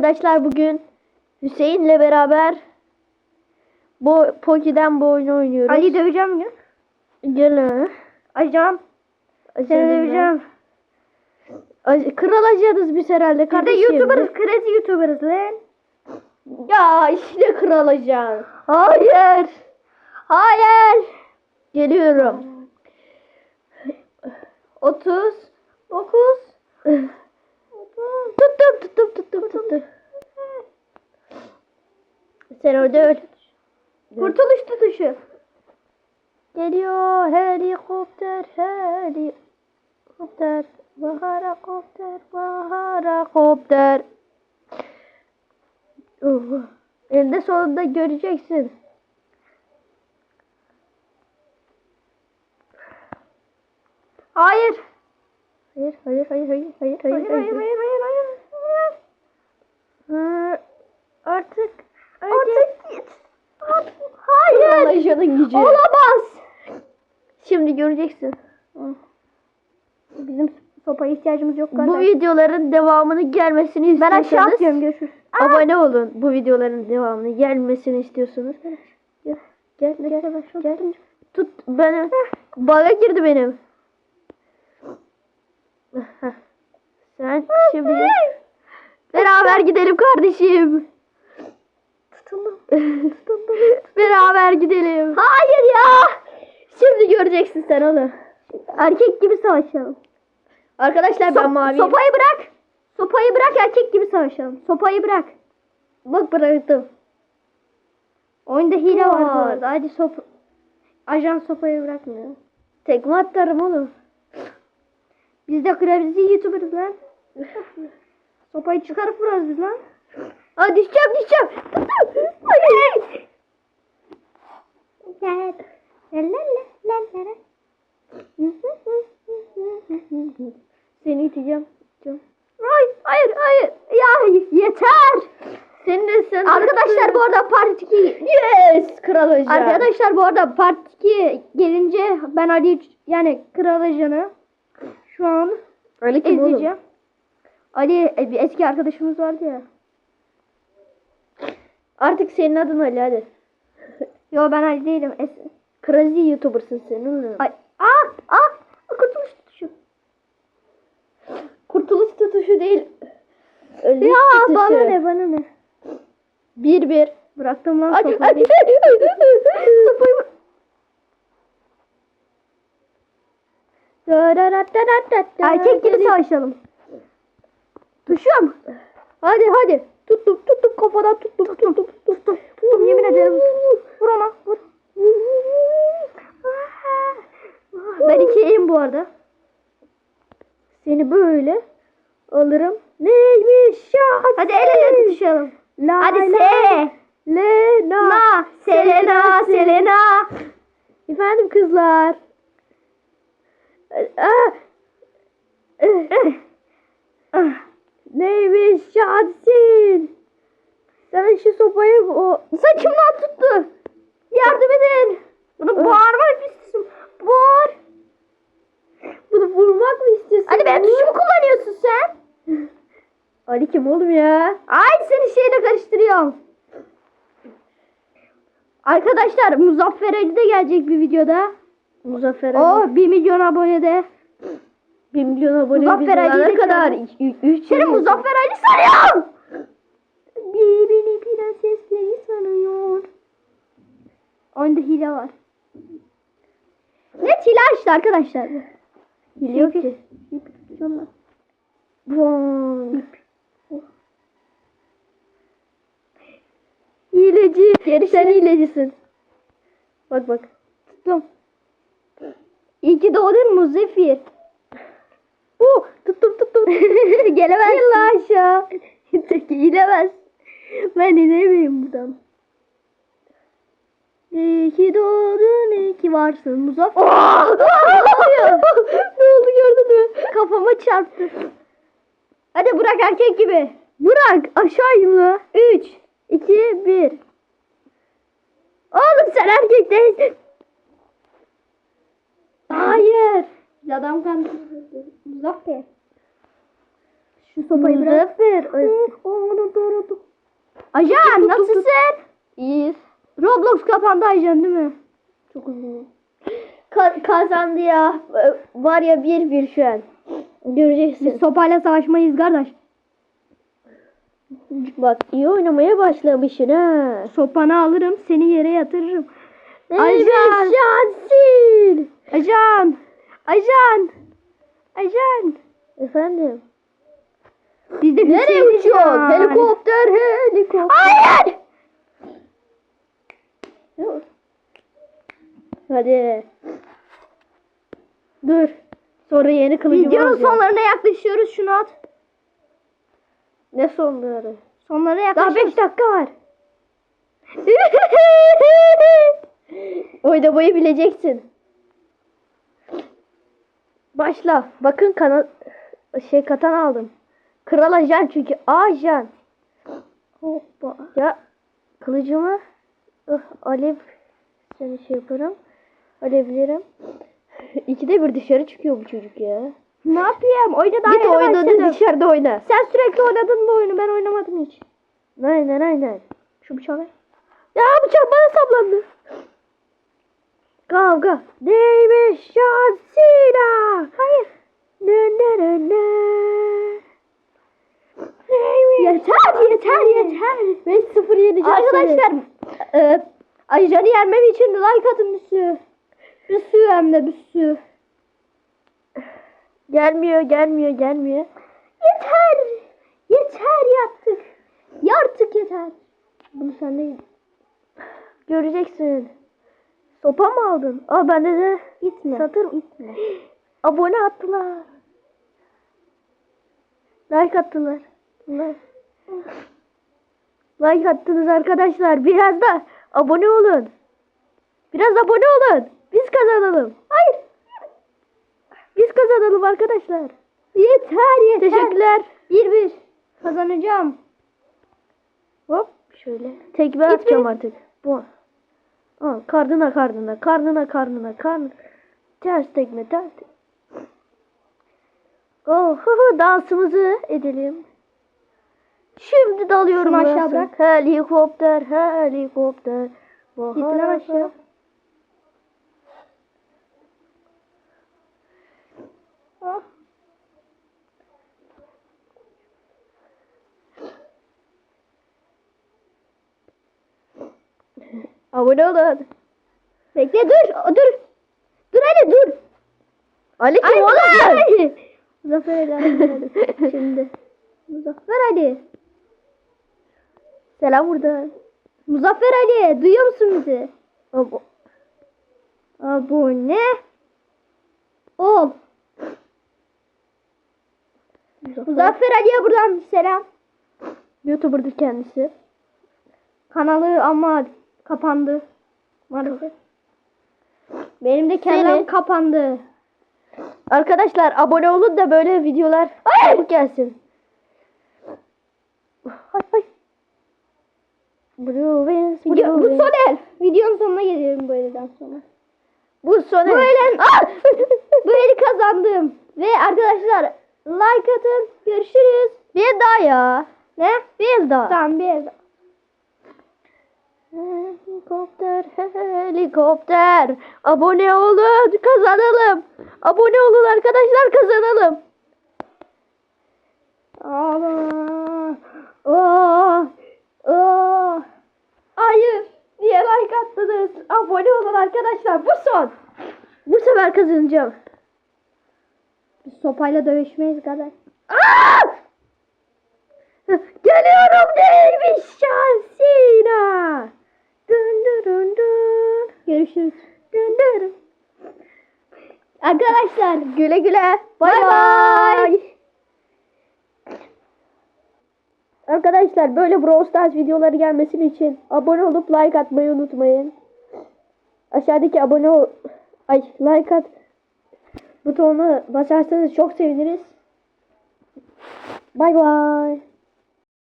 Arkadaşlar bugün Hüseyin'le beraber bu Poki'den bu oyunu oynuyoruz. Ali döveceğim ya. Gel. Acam. Seni döveceğim. Ac- Kral acıyadız biz herhalde Biz de kardeşim. YouTuber'ız. Crazy YouTuber'ız lan. Ya işte kral acı. Hayır. Hayır. Geliyorum. 30 9 Tuttum tuttum tuttum tuttum. Sen orada öl. Kurtuluş tutuşu. Geliyor helikopter helikopter Baharakopter baharakopter uh, Elde sonunda göreceksin. Hayır. Hayır hayır hayır hayır hayır hayır Hayır hayır hayır hayır hayır. Hı, Artık Artık git. Hayır. Alaşanın gücü. Olamaz. Şimdi göreceksin. Bizim sopaya ihtiyacımız yok Bu kardeş. videoların devamını gelmesini Ben istiyorsanız aşağı atıyorum görüşürüz. abone olun. Bu videoların devamını gelmesini istiyorsunuz. Gel gel gel. gel. Tut beni. Baga girdi benim. Sen şimdi. Beraber gidelim kardeşim. Tutundum. Beraber gidelim. Hayır ya. Şimdi göreceksin sen onu. Erkek gibi savaşalım. Arkadaşlar ben Sop- maviyim. Sopayı bırak. Sopayı bırak erkek gibi savaşalım. Sopayı bırak. Bak bıraktım. Oyunda hile var bu arada. Hadi sop. Ajan sopayı bırakmıyor. Tekme atarım oğlum. Biz de Crazy YouTuber'ız lan. Sopayı çıkarıp vurarız biz lan. Aa düşeceğim düşeceğim. Tuttum. Hayır. La la la la la. Seni iteceğim. Hayır hayır hayır. Ya yeter. Senin de sen Arkadaşlar bu arada part 2 Yes kral hoca. Arkadaşlar bu arada part 2 gelince ben Ali yani Kral Ajan'ı şu an Ali kim oğlum? izleyeceğim. Ali e, bir eski arkadaşımız vardı ya. Artık senin adın Ali hadi. Yo ben Ali değilim. Es Crazy YouTuber'sın sen oğlum. Ay, ah, ah, kurtuluş tutuşu. Kurtuluş tutuşu değil. Ölüm Ya tutuşu. bana ne bana ne. Bir bir. Bıraktım lan Hadi sopayı. hadi. Sopayı bırak- Erkek gibi savaşalım. Düşüyorum. Hadi hadi. Tuttum tuttum kafadan tuttum tuttum tuttum tuttum. Tuttum yemin ederim. Vur ona vur. Ben ikiyim bu arada. Seni böyle alırım. Neymiş ya? Hadi el ele tutuşalım. La Hadi la. se. Lena. Na. Selena. Selena. Efendim kızlar. Neymiş Şadsin? Sen şu sopayı o Saçımdan tuttu. Yardım edin. Bunu bağırmak istiyorsun. Bağır. bunu vurmak mı istiyorsun? Hadi benim tuşumu kullanıyorsun sen. Ali kim oğlum ya? Ay seni şeyle karıştırıyorum. Arkadaşlar Muzaffer Ali de gelecek bir videoda. Muzaffer Ali. O 1 milyon abonede. 1 milyon abone Muzaffer Ali'yi de kadar çağırın. 3 Seni Muzaffer Ali sanıyorum. Bir beni prensesleri sanıyor. Oyunda hile var. Net hile açtı arkadaşlar. Hile yok ki. Şunlar. Bom. Hileci. Sen hilecisin. Bak bak. Tuttum. İyi ki doğdun Muzaffer. Uh, tuttum tuttum. Gelemezsin. Yalla aşağı. İnemez. Ben inemeyim buradan. İyi ki doğdun, iyi ki varsın Muzaffer. Oh! ne oldu gördün mü? Kafama çarptı. Hadi bırak erkek gibi. Bırak aşağı inme. 3, 2, 1. Oğlum sen erkek değilsin. Hayır. Adam kandırdı. Muzaffer. Şu sopayı bırak. Muzaffer. Onu Ajan nasılsın? İyiyiz. Roblox kapandı Ajan değil mi? Çok. Ka- kazandı ya. Var ya bir bir şu an. Göreceksin. Biz sopayla savaşmayız kardeş. Bak iyi oynamaya başlamışsın ha. Sopanı alırım seni yere yatırırım. Ajan! şansil. Ajan! Ajan! Ajan! Efendim. Biz de Nereye yani. Helikopter helikopter. Hayır! Hadi. Dur. Sonra yeni kılıcımı Videonun sonlarına yaklaşıyoruz şunu at. Ne sonları? Sonlara Daha yaklaşıyoruz. 5 dakika var. Oyda boyu bileceksin. Başla. Bakın kana şey katan aldım. Kral ajan çünkü ajan. Hoppa. Ya kılıcımı ıh, alev seni şey yaparım. Alevlerim. İkide bir dışarı çıkıyor bu çocuk ya. ne yapayım? Oyuna daha Git yeni oynadı başladım. dışarıda oyna. Sen sürekli oynadın bu oyunu ben oynamadım hiç. Aynen aynen. Şu bıçağı ver. Ya bıçak bana saplandı. Kavga. Neymiş şansıyla. Hayır. Ne ne ne ne. Neymiş Yeter yeter yeter. 5-0 yeneceğiz Arkadaşlar e, Ajan'ı yenmem için like atın bir sürü. Bir sürü hem de bir sürü. Gelmiyor gelmiyor gelmiyor. Yeter. Yeter yattık. Yartık yeter. Bunu sen de göreceksin. Sopa mı aldın? Aa bende de Gitme. satır Gitme. Abone attılar. Like attılar. Bunlar. Like attınız arkadaşlar. Biraz da abone olun. Biraz abone olun. Biz kazanalım. Hayır. Biz kazanalım arkadaşlar. Yeter yeter. Teşekkürler. Bir bir. Kazanacağım. Hop şöyle. Tekme atacağım artık. Bu. Aa, karnına karnına karnına karnına karnına. Ters tekme ters. Oh, dansımızı edelim. Şimdi dalıyorum Şunu aşağı bırak. Helikopter helikopter. Git lan aşağı. Ah. Abone olun. Bekle dur. Dur. Dur hadi dur. Ali kim oğlum? Muzaffer Ali hadi. Şimdi. Muzaffer Ali. Selam buradan. Muzaffer Ali duyuyor musun bizi? Abo- Abone ol. Muzaffer Ali'ye buradan selam. YouTuber'dır kendisi. Kanalı ama kapandı. Maalesef. Benim de kanalım kapandı. Arkadaşlar abone olun da böyle videolar çabuk gelsin. Hay hay. Blue Wings, Blue Video, bu Wings. son el. Videonun sonuna geliyorum bu elden sonra. Bu son Bu el. elden bu eli kazandım. Ve arkadaşlar like atın. Görüşürüz. Bir daha ya. Ne? Bir daha. Tamam bir el. Helikopter, helikopter. Abone olun, kazanalım. Abone olun arkadaşlar, kazanalım. Ama. Oh. Oh. Hayır. Niye like attınız? Abone olun arkadaşlar. Bu son. Bu sefer kazanacağım. Biz sopayla dövüşmeyiz kadar. Aa! Geliyorum değilmiş şansına. Dün dün dün. Görüşürüz. Dün dün. Arkadaşlar Güle güle. Bay Bay bay. bay. Arkadaşlar böyle Brawl Stars videoları gelmesini için abone olup like atmayı unutmayın. Aşağıdaki abone ol ay like at butonuna basarsanız çok seviniriz. Bay bay.